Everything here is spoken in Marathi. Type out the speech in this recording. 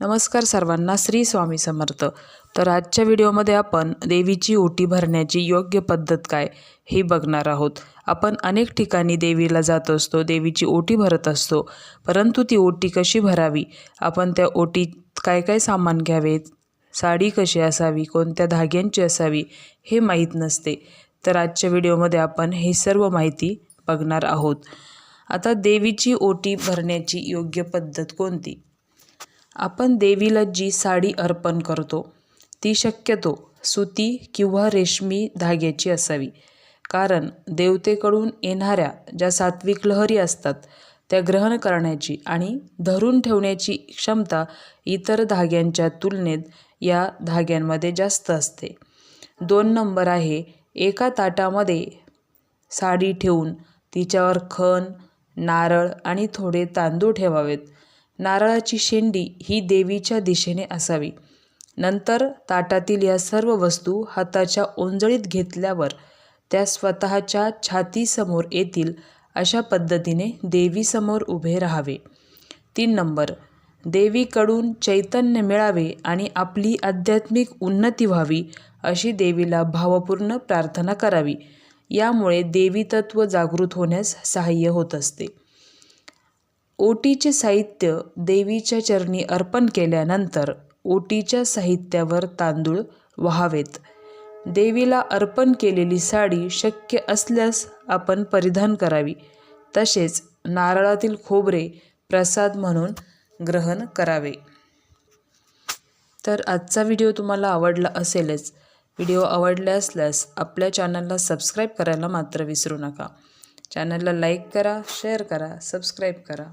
नमस्कार सर्वांना श्री स्वामी समर्थ. तर आजच्या व्हिडिओमध्ये आपण देवीची ओटी भरण्याची योग्य पद्धत काय हे बघणार आहोत. आपण अनेक ठिकाणी देवीला जात असतो देवीची ओटी भरत असतो परंतु ती ओटी कशी भरावी? आपण त्या ओटीत काय काय सामान घ्यावेत साडी कशी असावी? कोणत्या धाग्यांची असावी? हे माहीत नसते. तर आजच्या व्हिडिओमध्ये आपण हे सर्व माहिती बघणार आहोत. आता देवीची ओटी भरण्याची योग्य पद्धत कोणती? आपण देवीला जी साडी अर्पण करतो ती शक्यतो सुती किंवा रेशमी धाग्याची असावी. कारण देवतेकडून येणाऱ्या ज्या सात्विक लहरी असतात त्या ग्रहण करण्याची आणि धरून ठेवण्याची क्षमता इतर धाग्यांच्या तुलनेत या धाग्यांमध्ये जास्त असते. दोन नंबर आहे एका ताटामध्ये साडी ठेवून तिच्यावर खण नारळ आणि थोडे तांदूळ ठेवावेत. नारळाची शेंडी ही देवीच्या दिशेने असावी. नंतर ताटातील या सर्व वस्तू हाताच्या ओंजळीत घेतल्यावर त्या स्वतःच्या छातीसमोर येतील अशा पद्धतीने देवीसमोर उभे राहावे. तीन नंबर देवीकडून चैतन्य मिळावे आणि आपली आध्यात्मिक उन्नती व्हावी अशी देवीला भावपूर्ण प्रार्थना करावी. यामुळे देवीतत्व जागृत होण्यास सहाय्य होत असते. ओटीचे साहित्य देवीच्या चरणी अर्पण केल्यानंतर ओटीच्या साहित्यावर तांदूळ व्हावेत. देवीला अर्पण केलेली साडी शक्य असल्यास आपण परिधान करावी. तसेच नारळातील खोबरे प्रसाद म्हणून ग्रहण करावे. तर आजचा व्हिडिओ तुम्हाला आवडला असेलच. व्हिडिओ आवडले असल्यास आपल्या चॅनलला सबस्क्राईब करायला मात्र विसरू नका. चॅनलला लाईक करा शेअर करा सबस्क्राईब करा.